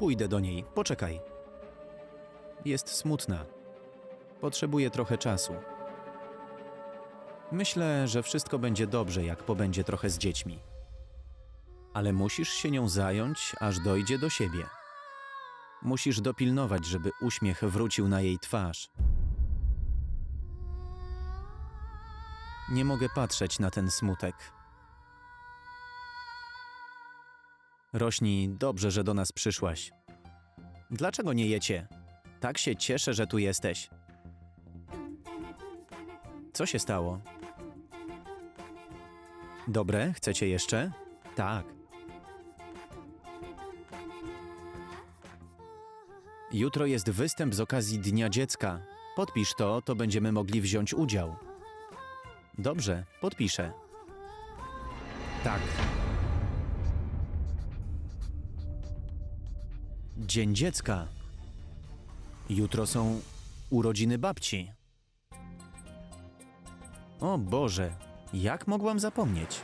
Pójdę do niej, poczekaj. Jest smutna. Potrzebuje trochę czasu. Myślę, że wszystko będzie dobrze, jak pobędzie trochę z dziećmi. Ale musisz się nią zająć, aż dojdzie do siebie. Musisz dopilnować, żeby uśmiech wrócił na jej twarz. Nie mogę patrzeć na ten smutek. Rośni, dobrze, że do nas przyszłaś. Dlaczego nie jecie? Tak się cieszę, że tu jesteś. Co się stało? Dobre, chcecie jeszcze? Tak. Jutro jest występ z okazji Dnia Dziecka. Podpisz to, to będziemy mogli wziąć udział. Dobrze, podpiszę. Tak. Dzień Dziecka. Jutro są urodziny babci. O Boże, jak mogłam zapomnieć?